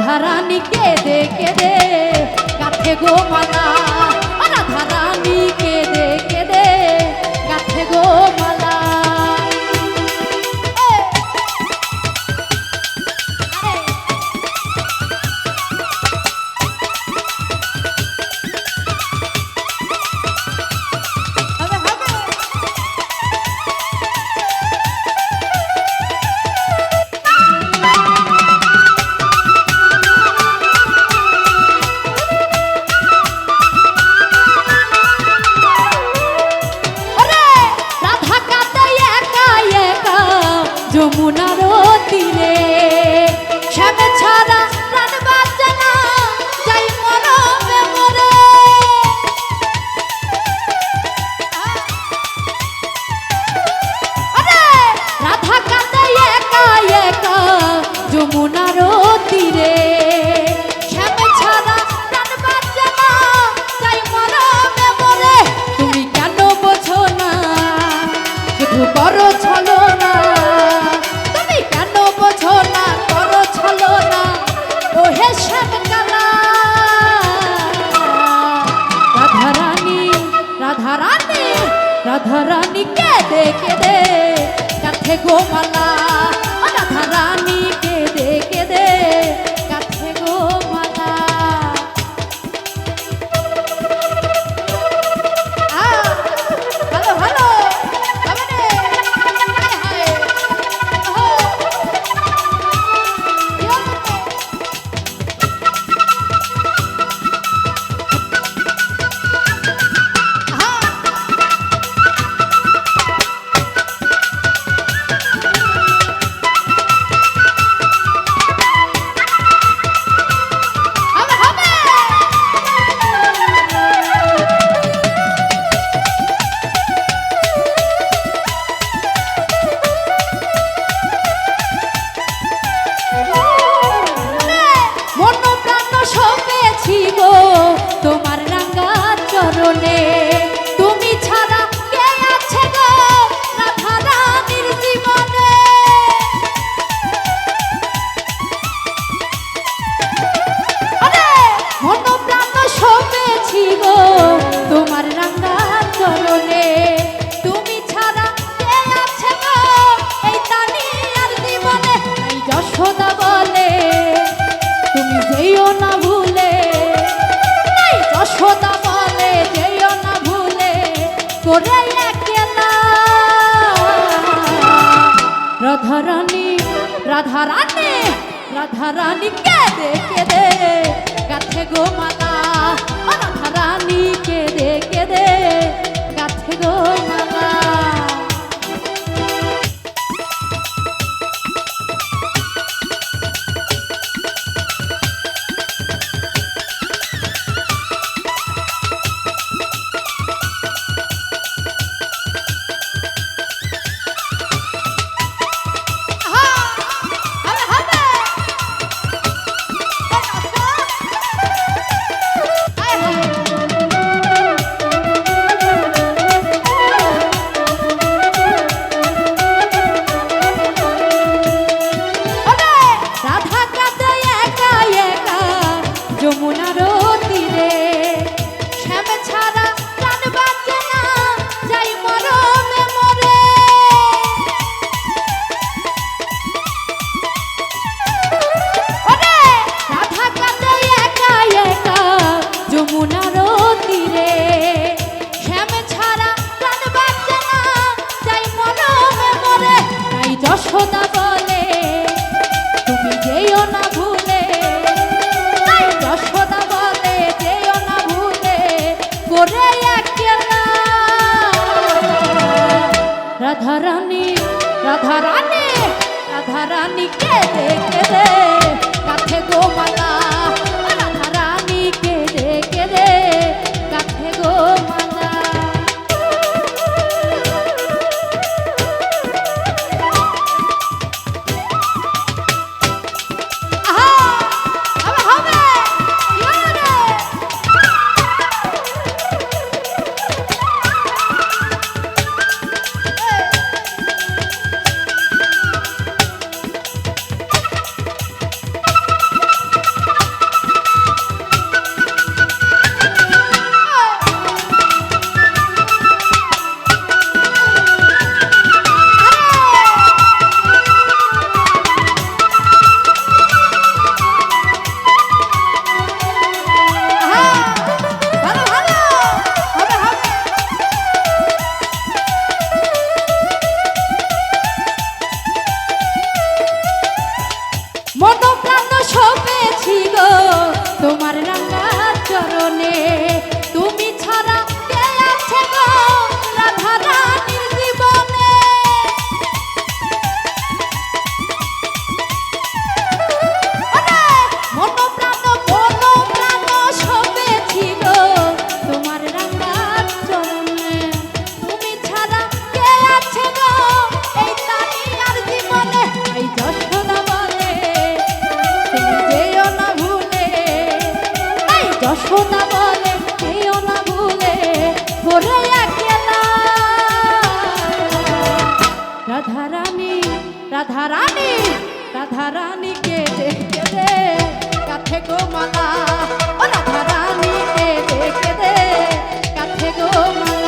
রাধারানী কেঁদে দে কাঠে গো মালা রাধারানী। হে গোমালা ওরে একেলা। রাধারানী রাধারানী রাধারানী কেঁদে কেঁদে। গাথে গো মাতা রাধারানী কেঁদে কেঁদে। গাথে গো রাধারানী রাধারানী রাধারানী কে রে? রাধারানী রাধারানী রাধারানী কে দেখে দে কাঠে গো মালা। ও রাধারানী কে দেখে দে কাঠে গো মালা।